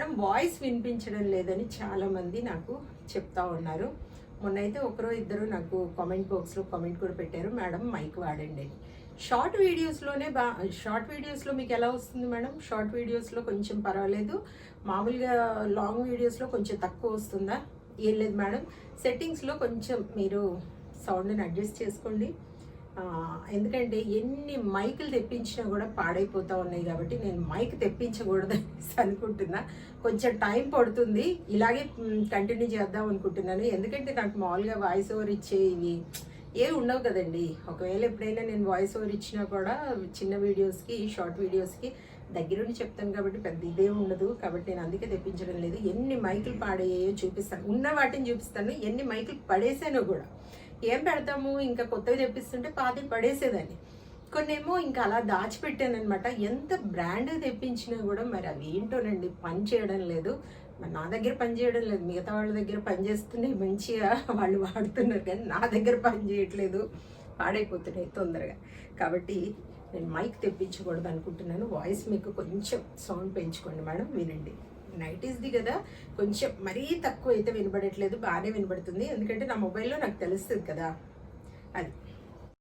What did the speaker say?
Madam voice వినిపించడం లేదని చాలామంది నాకు చెప్తా ఉన్నారు. మొన్నైతే ఒకరో ఇద్దరు నాకు కామెంట్ బాక్స్లో కామెంట్ కూడా పెట్టారు. మేడం మైక్ వాడండి షార్ట్ వీడియోస్లోనే బా షార్ట్ వీడియోస్లో మీకు ఎలా వస్తుంది మేడం? షార్ట్ వీడియోస్లో కొంచెం పర్వాలేదు. మామూలుగా లాంగ్ వీడియోస్లో కొంచెం తక్కువ వస్తుందా? ఏం లేదు మేడం. సెట్టింగ్స్లో కొంచెం మీరు సౌండ్ని అడ్జస్ట్ చేసుకోండి. ఎందుకంటే ఎన్ని మైకులు తెప్పించినా కూడా పాడైపోతూ ఉన్నాయి కాబట్టి నేను మైక్ తెప్పించకూడదు అనుకుంటున్నా. కొంచెం టైం పడుతుంది. ఇలాగే కంటిన్యూ చేద్దాం అనుకుంటున్నాను. ఎందుకంటే నాకు మామూలుగా వాయిస్ ఓవర్ ఇచ్చే ఇవి ఏ ఉండవు కదండి. ఒకవేళ ఎప్పుడైనా నేను వాయిస్ ఓవర్ ఇచ్చినా కూడా చిన్న వీడియోస్కి షార్ట్ వీడియోస్కి దగ్గరుండి చెప్తాను కాబట్టి పెద్ద ఇదే ఉండదు. కాబట్టి నేను అందుకే తెప్పించడం లేదు. ఎన్ని మైకులు పాడయ్యాయో చూపిస్తాను. ఉన్న వాటిని చూపిస్తాను. ఎన్ని మైకులు పడేసానో కూడా. ఏం పెడతాము? ఇంకా కొత్తవి తెప్పిస్తుంటే పాతి పడేసేదాన్ని. కొన్నేమో ఇంకా అలా దాచిపెట్టానమాట అనమాట ఎంత బ్రాండ్ తెప్పించినా కూడా మరి అవి ఏంటోనండి? పని చేయడం లేదు. మరి నా దగ్గర పని చేయడం లేదు. మిగతా వాళ్ళ దగ్గర పని చేస్తున్నాయి మంచిగా వాళ్ళు వాడుతున్నారు కానీ నా దగ్గర పని చేయట్లేదు. పాడైపోతున్నాయి తొందరగా. కాబట్టి నేను మైక్ తెప్పించకూడదు అనుకుంటున్నాను వాయిస్ మీకు కొంచెం సౌండ్ పెంచుకోండి మేడం. వినండి. నైటీస్ది కదా. కొంచెం మరీ తక్కువ అయితే వినబడట్లేదు బాగానే వినబడుతుంది. ఎందుకంటే నా మొబైల్లో నాకు తెలుస్తుంది కదా. అది.